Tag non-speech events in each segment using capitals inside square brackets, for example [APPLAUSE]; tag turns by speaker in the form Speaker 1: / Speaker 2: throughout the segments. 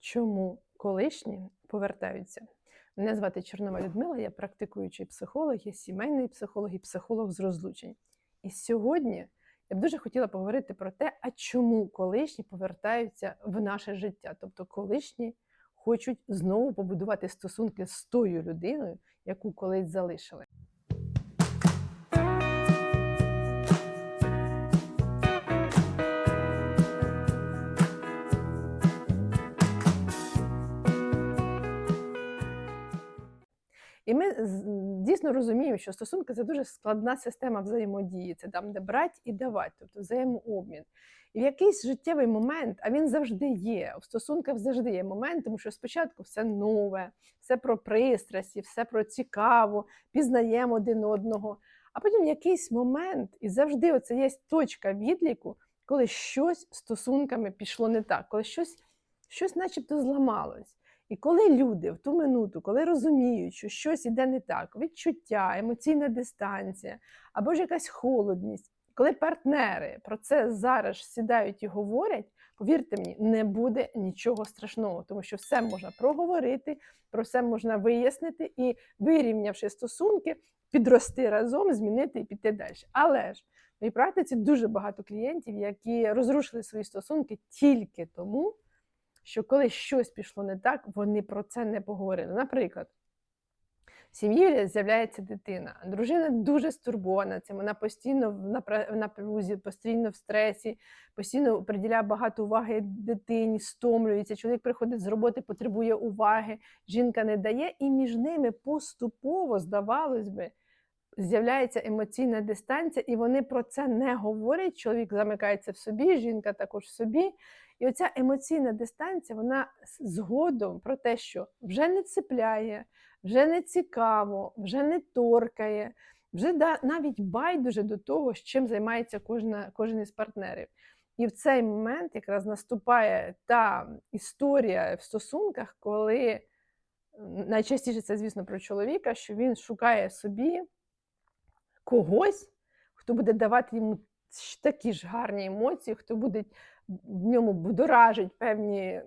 Speaker 1: Чому колишні повертаються? Мене звати Чорнова Людмила, я практикуючий психолог, я сімейний психолог і психолог з розлучень. І сьогодні я б дуже хотіла поговорити про те, а чому колишні повертаються в наше життя. Тобто, колишні хочуть знову побудувати стосунки з тою людиною, яку колись залишили. І ми дійсно розуміємо, що стосунки це дуже складна система взаємодії. Це там, де брать і давати, тобто взаємообмін. І в якийсь життєвий момент, а він завжди є. У стосунках завжди є момент, тому що спочатку все нове, все про пристрасті, все про цікаво, пізнаємо один одного. А потім якийсь момент, і завжди оце є точка відліку, коли щось стосунками пішло не так, коли щось, щось начебто зламалось. І коли люди в ту минуту, коли розуміють, що щось іде не так, відчуття, емоційна дистанція або ж якась холодність, коли партнери про це зараз сідають і говорять, повірте мені, не буде нічого страшного, тому що все можна проговорити, про все можна вияснити і, вирівнявши стосунки, підрости разом, змінити і піти далі. Але ж в моїй практиці дуже багато клієнтів, які розрушили свої стосунки тільки тому, що коли щось пішло не так, вони про це не поговорили. Наприклад, в сім'ї з'являється дитина. Дружина дуже стурбована цим. Вона постійно в напрузі, постійно в стресі, постійно приділяє багато уваги дитині, стомлюється. Чоловік приходить з роботи, потребує уваги, жінка не дає, і між ними поступово, здавалось би, з'являється емоційна дистанція, і вони про це не говорять. Чоловік замикається в собі, жінка також в собі. І оця емоційна дистанція, вона згодом про те, що вже не цепляє, вже не цікаво, вже не торкає, вже навіть байдуже до того, з чим займається кожна, кожен із партнерів. І в цей момент якраз наступає та історія в стосунках, коли найчастіше це, звісно, про чоловіка, що він шукає собі когось, хто буде давати йому такі ж гарні емоції, хто буде в ньому будоражить певні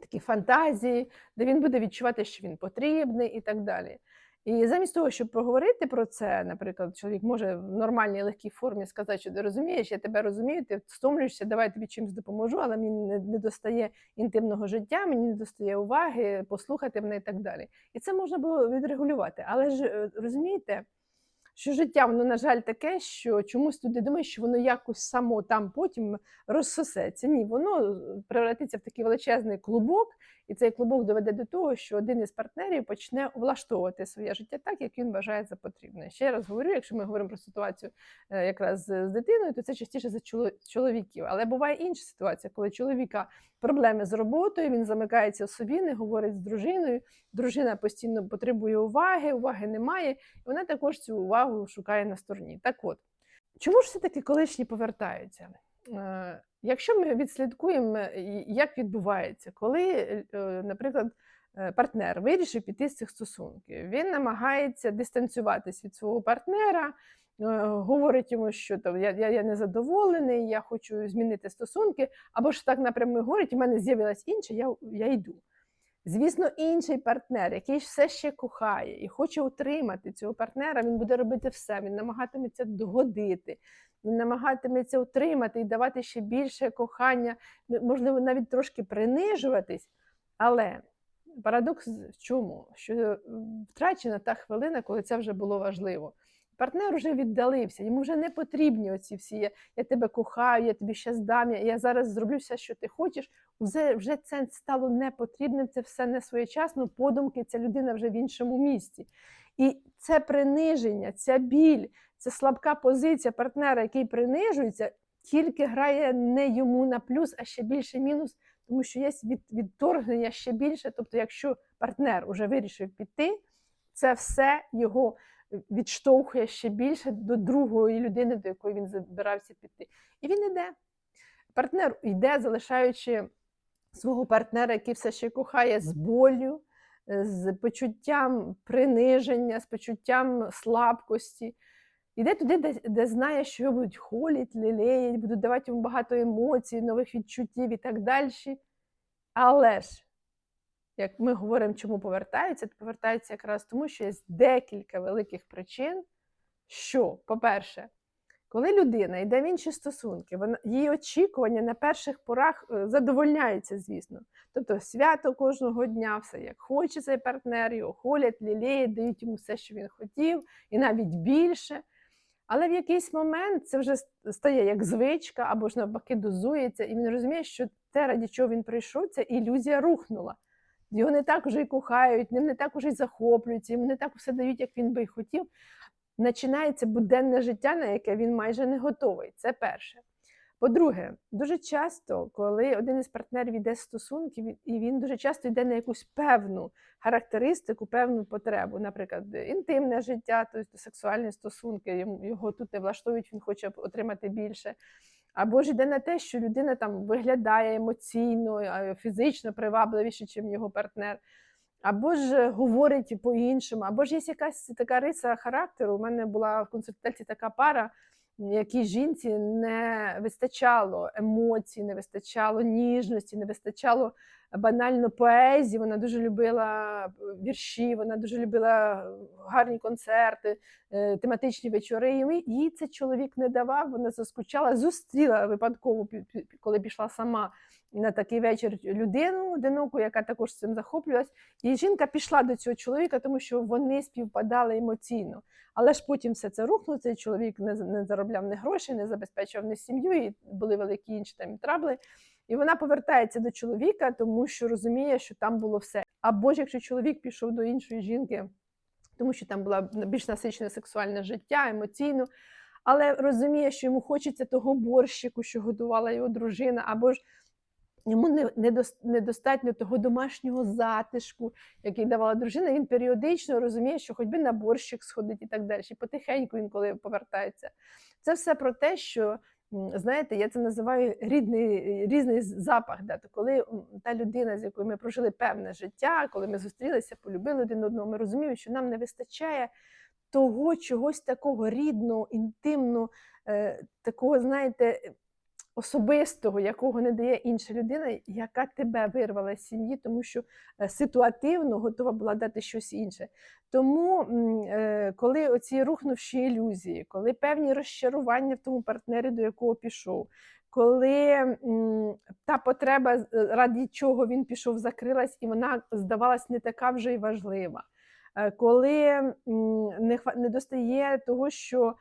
Speaker 1: такі фантазії, де він буде відчувати, що він потрібний і так далі. І замість того, щоб поговорити про це, наприклад, чоловік може в нормальній легкій формі сказати, що ти розумієш, я тебе розумію, ти стомлюєшся, давай тобі чимось допоможу, але мені не, не достає інтимного життя, мені не достає уваги, послухати мене і так далі. І це можна було відрегулювати. Але ж е, розумієте, що життя, воно, на жаль, таке, що чомусь люди думають, що воно якось само там потім розсосеться. Ні, воно е, превратиться в такий величезний клубок, і цей клубок доведе до того, що один із партнерів почне влаштовувати своє життя так, як він вважає за потрібне. Ще раз говорю, якщо ми говоримо про ситуацію е, якраз з дитиною, то це частіше за чоло- чоловіків. Але буває інша ситуація, коли чоловіка проблеми з роботою, він замикається в собі, не говорить з дружиною. Дружина постійно потребує уваги, уваги немає, і вона також цю увагу шукає на стороні. Так от, чому ж все-таки колишні повертаються? Якщо ми відслідкуємо, е, як відбувається, коли, е, наприклад, е, партнер вирішив піти з цих стосунків, він намагається дистанціюватись від свого партнера, говорить йому, що там я, я, я незадоволений, я хочу змінити стосунки, або ж так напряму говорить, у мене з'явилась інша, я, я йду. Звісно, інший партнер, який все ще кохає і хоче утримати цього партнера, він буде робити все. Він намагатиметься догодити, він намагатиметься утримати і давати ще більше кохання, можливо, навіть трошки принижуватись. Але парадокс в чому? Що втрачена та хвилина, коли це вже було важливо. Партнер вже віддалився, йому вже не потрібні оці всі. Я, я тебе кохаю, я тобі ще здам, я, я зараз зроблю все, що ти хочеш. Вже, вже це стало не потрібним, це все не своєчасно, подумки, ця людина вже в іншому місці. І це приниження, ця біль, ця слабка позиція партнера, який принижується, тільки грає не йому на плюс, а ще більше мінус, тому що є від, відторгнення ще більше. Тобто, якщо партнер уже вирішив піти, це все його відштовхує ще більше до другої людини, до якої він збирався піти. І він іде. Партнер йде, залишаючи свого партнера, який все ще кохає з болю, е, з почуттям приниження, з почуттям слабкості. Іде туди, де, де знає, що його будуть холіть, лілеять, будуть давати йому багато емоцій, нових відчуттів і так далі. Але ж як ми говоримо, чому повертаються, то повертаються якраз тому, що є декілька великих причин, що, по-перше, коли людина йде в інші стосунки, вона, її очікування на перших порах е, задовольняються, звісно. Тобто свято кожного дня, все як хоче цей партнер, його холять, лілеють, дають йому все, що він хотів, і навіть більше. Але в якийсь момент це вже стає як звичка, або ж навпаки дозується, і він розуміє, що те, раді чого він прийшов, ця ілюзія рухнула. Його не так вже й кохають, ним не так уже й захоплюються, йому не так все дають, як він би й хотів. Починається буденне життя, на яке він майже не готовий. Це перше. По-друге, дуже часто, коли один із партнерів йде з стосунків, і- він дуже часто йде на якусь певну характеристику, певну потребу, наприклад, інтимне життя, тобто сексуальні стосунки, його тут не влаштовують, він хоче отримати більше. Або ж йде на те, що людина там виглядає емоційно, фізично привабливіше, ніж його партнер. Або ж говорить по-іншому, або ж є якась така риса характеру. У мене була в консультації така пара, якій жінці не вистачало емоцій, не вистачало ніжності, не вистачало банально поезії. Вона дуже любила е, вірші, вона дуже любила гарні концерти, е, тематичні вечори. І їй це чоловік не давав. Вона заскучала, зустріла випадково, коли пішла сама на такий вечір людину одиноку, яка також цим захоплювалась. І жінка пішла до цього чоловіка, тому що вони співпадали емоційно. Але ж потім все це рухнуло. Цей чоловік не, не заробляв ні грошей, не забезпечував ні сім'ю, і були великі інші там трабли. І вона повертається до чоловіка, тому що розуміє, що там було все. Або ж якщо чоловік пішов до іншої жінки, тому що там була більш насичене сексуальне життя, емоційно, але розуміє, що йому хочеться того борщику, що готувала його дружина, або ж йому недостатньо того домашнього затишку, який давала дружина. Він періодично розуміє, що хоч би на борщик сходить і так далі. І потихеньку інколи повертається. Це все про те, що знаєте, я це називаю рідний, різний запах. Да? То коли та людина, з якою ми прожили певне життя, коли ми зустрілися, полюбили один одного, ми розуміємо, що нам не вистачає того чогось такого рідного, інтимного, е, такого, знаєте, особистого, якого не дає інша людина, яка тебе вирвала з сім'ї, тому що е, ситуативно готова була дати щось інше. Тому, е, коли оці рухнувші ілюзії, коли певні розчарування в тому партнері, до якого пішов, коли та потреба, е, раді чого він пішов, закрилась, і вона здавалась не така вже й важлива. Коли не, достає того, що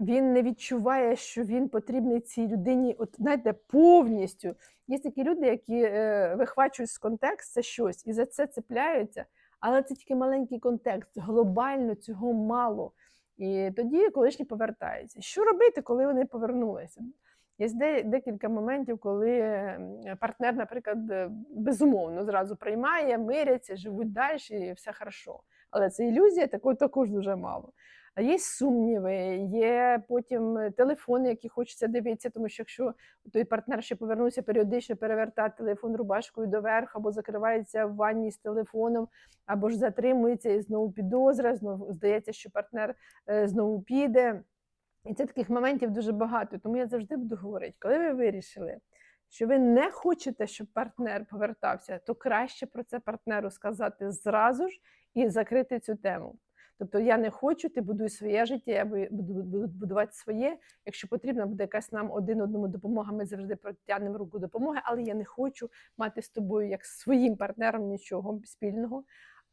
Speaker 1: він не відчуває, що він потрібний цій людині, от знаєте, повністю. Є такі люди, які е, вихвачують з контексту щось і за це цепляються, але це тільки маленький контекст. Глобально цього мало. І тоді колишні повертаються. Що робити, коли вони повернулися? Є декілька моментів, коли партнер, наприклад, е, безумовно зразу приймає, миряться, живуть далі, і все хорошо. Але це ілюзія, такого також дуже мало. А є сумніви, є потім е, телефони, які хочеться дивитися, тому що якщо той партнер ще повернувся періодично перевертати телефон рубашкою доверху, або закривається в ванні з телефоном, або ж затримується і знову підозра, знову здається, що партнер е, знову піде. І це таких моментів дуже багато. Тому я завжди буду говорити, коли ви вирішили, що ви не хочете, щоб партнер повертався, то краще про це партнеру сказати зразу ж і закрити цю тему. Тобто я не хочу, ти будуй своє життя, я бу- буду буду будувати своє. Якщо потрібна буде якась нам один одному допомога, ми завжди протягнемо руку допомоги, але я не хочу мати з тобою як своїм партнером нічого спільного.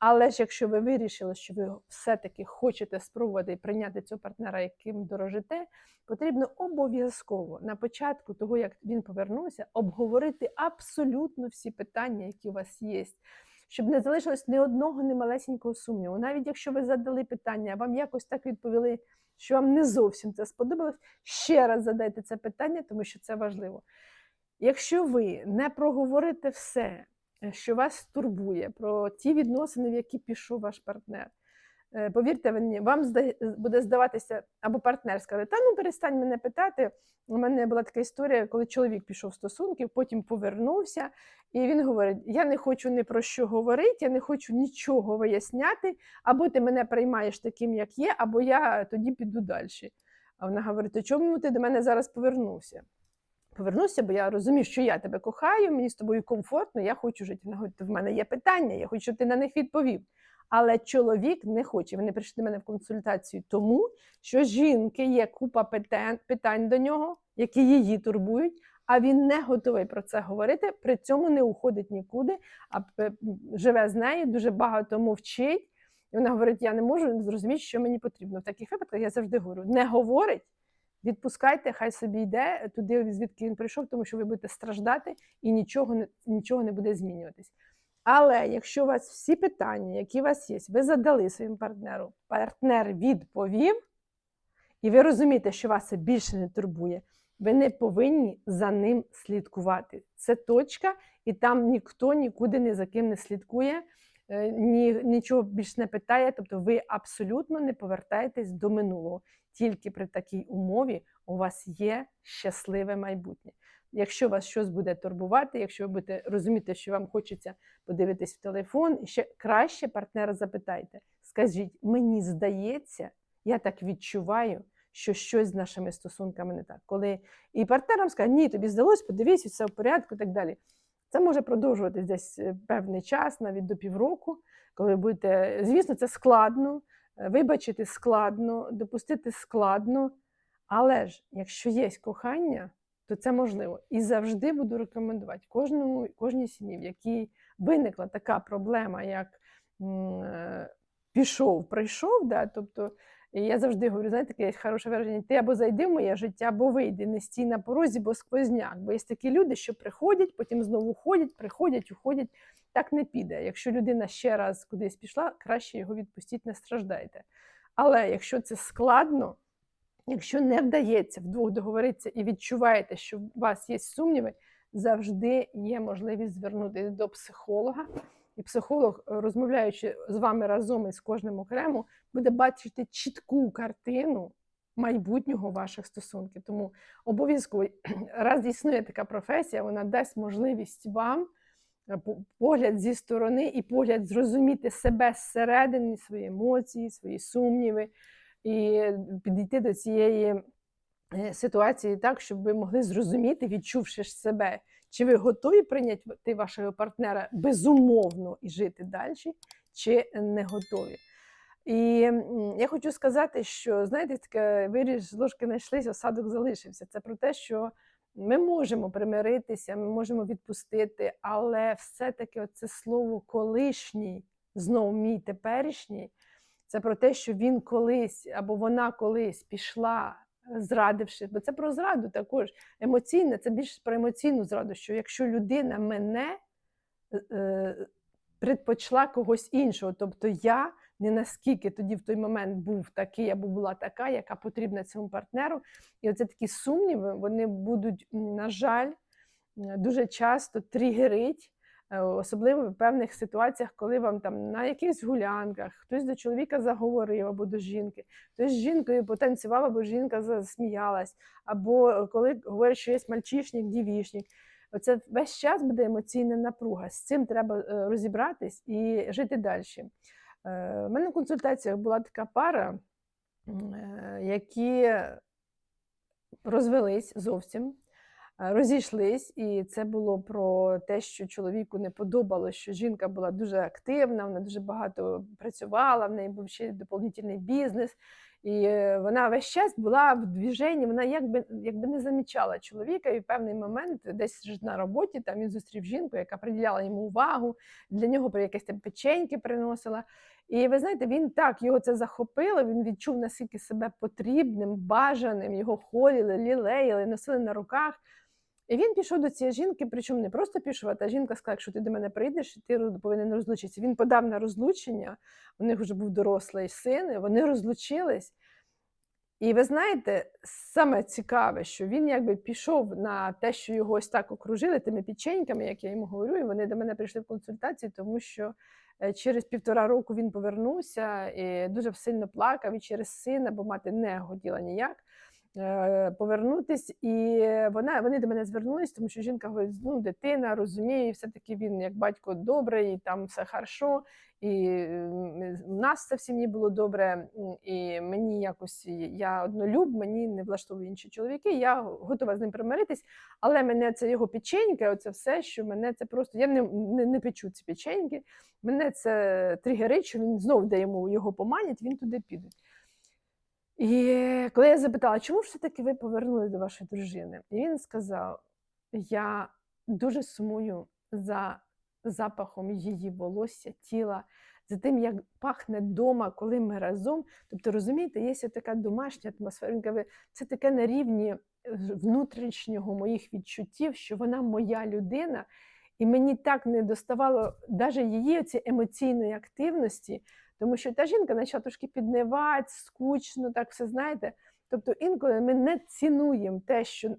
Speaker 1: Але ж якщо ви вирішили, що ви все-таки хочете спробувати прийняти цього партнера, яким дорожите, потрібно обов'язково на початку того, як він повернувся, обговорити абсолютно всі питання, які у вас є. Щоб не залишилось ні одного, ні малесенького сумніву. Навіть якщо ви задали питання, а вам якось так відповіли, що вам не зовсім це сподобалось, ще раз задайте це питання, тому що це важливо. Якщо ви не проговорите все, що вас турбує, про ті відносини, в які пішов ваш партнер, е, повірте мені, вам буде здаватися, або партнер скаже, та ну перестань мене питати. У мене була така історія, коли чоловік пішов в стосунки, потім повернувся, і він говорить: Я не хочу ні про що говорити, я не хочу нічого виясняти, або ти мене приймаєш таким, як є, або я тоді піду далі. А вона говорить: чому ти до мене зараз повернувся? Повернуся, бо я розумію, що я тебе кохаю, мені з тобою комфортно, я хочу жити. Вона говорить, в мене є питання, я хочу, щоб ти на них відповів. Але чоловік не хоче. Вони прийшли до мене в консультацію тому, що жінки є купа питань, до нього, які її турбують, а він не готовий про це говорити, при цьому не уходить нікуди, а живе з нею, дуже багато мовчить. І вона говорить: я не можу зрозуміти, що мені потрібно. В таких випадках я завжди говорю: не говорить, відпускайте, хай собі йде туди, звідки він прийшов, тому що ви будете страждати і нічого не, нічого не буде змінюватись. Але якщо у вас всі питання, які у вас є, ви задали своїм партнеру, партнер відповів, і ви розумієте, що вас це більше не турбує, ви не повинні за ним слідкувати. Це точка, і там ніхто нікуди ні за ким не слідкує, ні, нічого більш не питає. Тобто ви абсолютно не повертаєтесь до минулого. Тільки при такій умові у вас є щасливе майбутнє. Якщо вас щось буде турбувати, якщо ви будете розуміти, що вам хочеться подивитись в телефон, ще краще партнера запитайте. Скажіть, мені здається, я так відчуваю, що щось з нашими стосунками не так. Коли і партнерам скаже, ні, тобі здалось, подивись, все в порядку і так далі. Це може продовжуватись десь е, певний час, навіть до півроку, коли будете, звісно, це складно, е, вибачити складно, допустити складно. Але ж, якщо є кохання, то це можливо. І завжди буду рекомендувати кожному, кожній сім'ї, в якій виникла така проблема, як е, пішов, прийшов. Да? Тобто і я завжди говорю, знаєте, таке хороше вираження, ти або зайди в моє життя, або вийди, не стій на порозі, бо сквозняк. Бо є такі люди, що приходять, потім знову ходять, приходять, уходять. Так не піде. Якщо людина ще раз кудись пішла, краще його відпустіть, не страждайте. Але якщо це складно, якщо не вдається вдвох договоритися і відчуваєте, що у вас є сумніви, завжди є можливість звернутися до психолога. І психолог, е, розмовляючи з вами разом із кожним окремо, буде бачити чітку картину майбутнього ваших стосунків. Тому обов'язково, [CLEARS THROAT] раз існує така професія, вона дасть можливість вам е, погляд зі сторони і погляд зрозуміти себе зсередини, свої емоції, свої сумніви, і підійти до цієї е, ситуації так, щоб ви могли зрозуміти, відчувши себе, чи ви готові прийняти вашого партнера безумовно і жити далі, чи не готові. І я хочу сказати, що знаєте, таке виріж з ложки знайшлись, осадок залишився. Це про те, що ми можемо примиритися, ми можемо відпустити, але все-таки оце слово колишній, знову мій теперішній, це про те, що він колись або вона колись пішла, зрадивши, бо це про зраду також. Емоційне, це більше про емоційну зраду, що якщо людина мене е, е, предпочла когось іншого, тобто я не наскільки тоді в той момент був такий або була така, яка потрібна цьому партнеру. І оце такі сумніви, вони будуть, на жаль, дуже часто тригерить, особливо в певних ситуаціях, коли вам там на якихось гулянках хтось до чоловіка заговорив або до жінки, хтось з жінкою потанцював, або жінка засміялась, або коли говорять, що є мальчишник, дівішник. Оце весь час буде емоційна напруга. З цим треба е, розібратись і жити далі. У мене в консультаціях була така пара, е, які розвелись зовсім, е, розійшлись, і це було про те, що чоловіку не подобалося, що жінка була дуже активна, вона дуже багато працювала, в неї був ще доповнительний бізнес. І е, вона весь час була в движенні, вона якби, якби не замічала чоловіка, і в певний момент десь на роботі там він зустрів жінку, яка приділяла йому увагу, для нього при якесь там печеньки приносила. І ви знаєте, він так його це захопило. Він відчув наскільки себе потрібним, бажаним, його холіли, лілеїли, носили на руках. І він пішов до цієї жінки, причому не просто пішов, а та жінка сказала, якщо ти до мене прийдеш, ти повинен розлучитися. Він подав на розлучення, у них вже був дорослий син, і вони розлучились. І ви знаєте, саме цікаве, що він якби пішов на те, що його ось так окружили тими печеньками, як я йому говорю, і вони до мене прийшли в консультацію, тому що е, через півтора року він повернувся і дуже сильно плакав і через сина, бо мати не хотіла ніяк. Е, повернутись, і вона, вони до мене звернулись, тому що жінка говорить, ну, дитина розуміє, все-таки він як батько добрий, і там все хорошо, і м, у нас все в сім'ї було добре, і мені якось я однолюб, мені не влаштовують інші чоловіки. Я готова з ним примиритись, але мене це його печеньки, оце все, що мене це просто. Я не, не, не печу ці печеньки. Мене це тригерить, що він знов, де йому його поманять, він туди піде. І коли я запитала, чому ж все-таки ви повернули до вашої дружини? І він сказав: я дуже сумую за запахом її волосся, тіла, за тим, як пахне дома, коли ми разом. Тобто, розумієте, є така домашня атмосфера. Це таке на рівні е, внутрішнього моїх відчуттів, що вона моя людина, і мені так не доставало навіть її ці емоційної активності, тому що та жінка почала трошки піднивати, скучно, так все знаєте. Тобто інколи ми не цінуємо те, що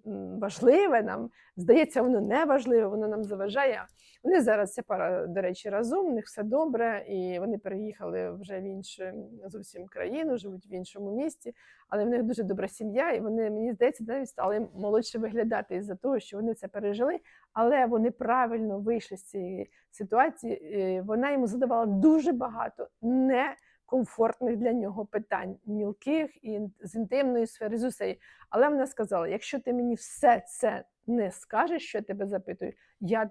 Speaker 1: важливе нам, здається, воно не важливе, воно нам заважає. Вони зараз ця пара, до речі, разом, у них все добре, і вони переїхали вже в іншу зовсім країну, живуть в іншому місті, але в них дуже добра сім'я, і вони, мені здається, навіть стали молодше виглядати із-за того, що вони це пережили, але вони правильно вийшли з цієї ситуації. Вона йому задавала дуже багато не комфортних для нього питань, мілких і з інтимної сфери, з усієї. Але вона сказала: якщо ти мені все це не скажеш, що я тебе запитую, я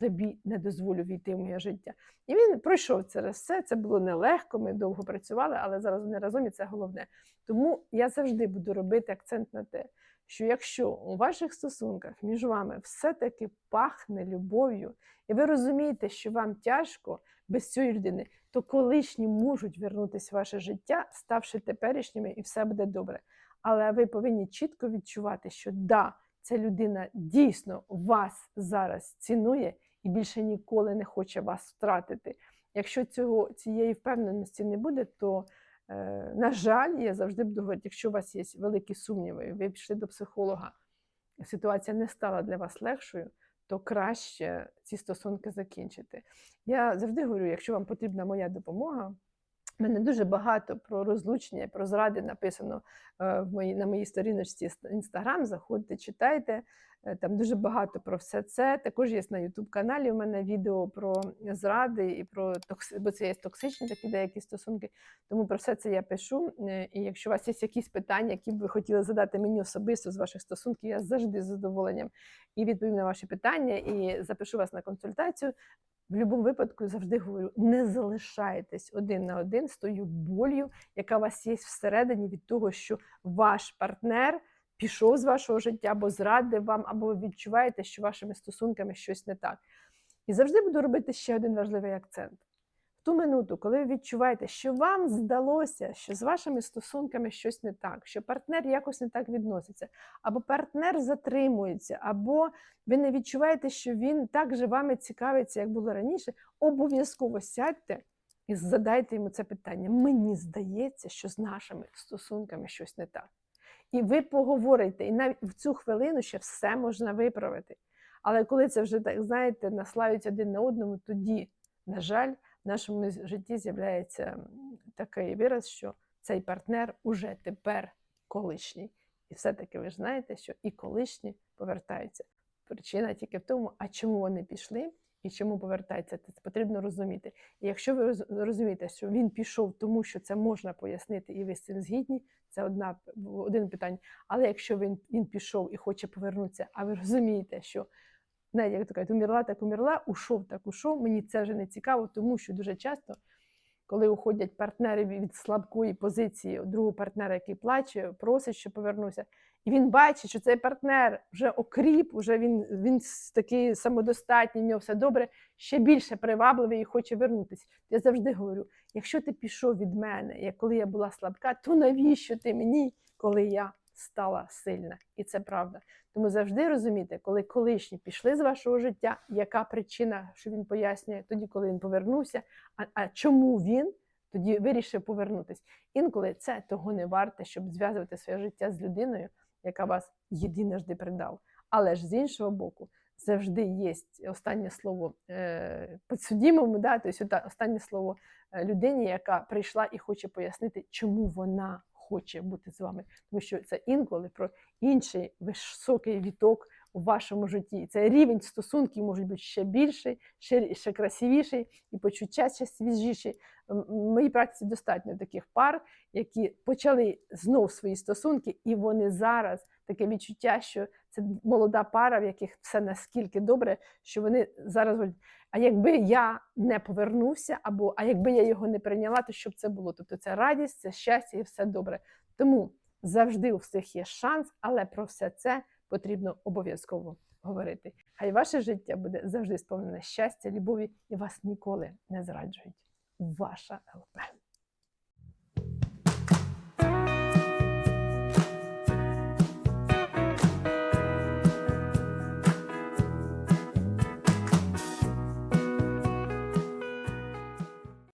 Speaker 1: тобі не дозволю війти в моє життя. І він пройшов через все. Це було нелегко, ми довго працювали, але зараз вони разом і це головне. Тому я завжди буду робити акцент на те, що якщо у ваших стосунках між вами все-таки пахне любов'ю, і ви розумієте, що вам тяжко без цієї людини, то колишні можуть вернутися в ваше життя, ставши теперішніми, і все буде добре. Але ви повинні чітко відчувати, що да, ця людина дійсно вас зараз цінує і більше ніколи не хоче вас втратити. Якщо цього, цієї впевненості не буде, то, на жаль, я завжди буду говорити, якщо у вас є великі сумніви, ви пішли до психолога, ситуація не стала для вас легшою, то краще ці стосунки закінчити. Я завжди говорю, якщо вам потрібна моя допомога, в мене дуже багато про розлучення, про зради написано е, в моїй, на моїй сторіночці Інстаграм. Заходьте, читайте. Е, Там дуже багато про все це. Також є на Ютуб каналі. У мене відео про зради і про токси, бо це є токсичні такі деякі стосунки. Тому про все це я пишу. Е, І якщо у вас є якісь питання, які б ви хотіли задати мені особисто з ваших стосунків, я завжди з задоволенням і відповім на ваші питання, і запишу вас на консультацію. В будь-якому випадку завжди говорю: не залишайтесь один на один з тою болью, яка у вас є всередині від того, що ваш партнер пішов з вашого життя, або зрадив вам, або ви відчуваєте, що вашими стосунками щось не так. І завжди буду робити ще один важливий акцент. В ту минуту, коли ви відчуваєте, що вам здалося, що з вашими стосунками щось не так, що партнер якось не так відноситься, або партнер затримується, або ви не відчуваєте, що він так же вами цікавиться, як було раніше, обов'язково сядьте і задайте йому це питання. Мені здається, що з нашими стосунками щось не так. І ви поговорите, і навіть в цю хвилину ще все можна виправити. Але коли це вже так, знаєте, наслають один на одному, тоді, на жаль, в нашому житті з'являється такий вираз, що цей партнер уже тепер колишній. І все-таки ви ж знаєте, що і колишні повертаються. Причина тільки в тому, а чому вони пішли і чому повертаються, це потрібно розуміти. І якщо ви розумієте, що він пішов, тому що це можна пояснити, і ви з цим згідні, це одна один питання. Але якщо він, він пішов і хоче повернутися, а ви розумієте, що навіть як то кажуть, умерла, так умерла, ушов, так ушов. Мені це вже не цікаво, тому що дуже часто, коли уходять партнери від слабкої позиції другого партнера, який плаче, просить, щоб повернувся, і він бачить, що цей партнер вже окріп, вже він, він такий самодостатній, в нього все добре, ще більше привабливий і хоче вернутися. Я завжди говорю: якщо ти пішов від мене, як коли я була слабка, то навіщо ти мені, коли я стала сильна? І це правда. Тому завжди розумійте, коли колишні пішли з вашого життя, яка причина, що він пояснює, тоді, коли він повернувся, а, а чому він тоді вирішив повернутися. Інколи це того не варте, щоб зв'язувати своє життя з людиною, яка вас єдиножди придав. Але ж з іншого боку, завжди є останнє слово е, підсудімому, да, тобто останнє слово е, людині, яка прийшла і хоче пояснити, чому вона хоче бути з вами, тому що це інколи про інший високий віток у вашому житті. Це рівень стосунків може бути ще більший, ще, ще красивіший і почуття ще свіжіші. В моїй практиці достатньо таких пар, які почали знов свої стосунки, і вони зараз таке відчуття, що це молода пара, в яких все наскільки добре, що вони зараз говорять, а якби я не повернувся, або а якби я його не прийняла, то що б це було? Тобто це радість, це щастя і все добре. Тому завжди у всіх є шанс, але про все це потрібно обов'язково говорити. Хай ваше життя буде завжди сповнене щастя, любові і вас ніколи не зраджують. Ваша ЛП.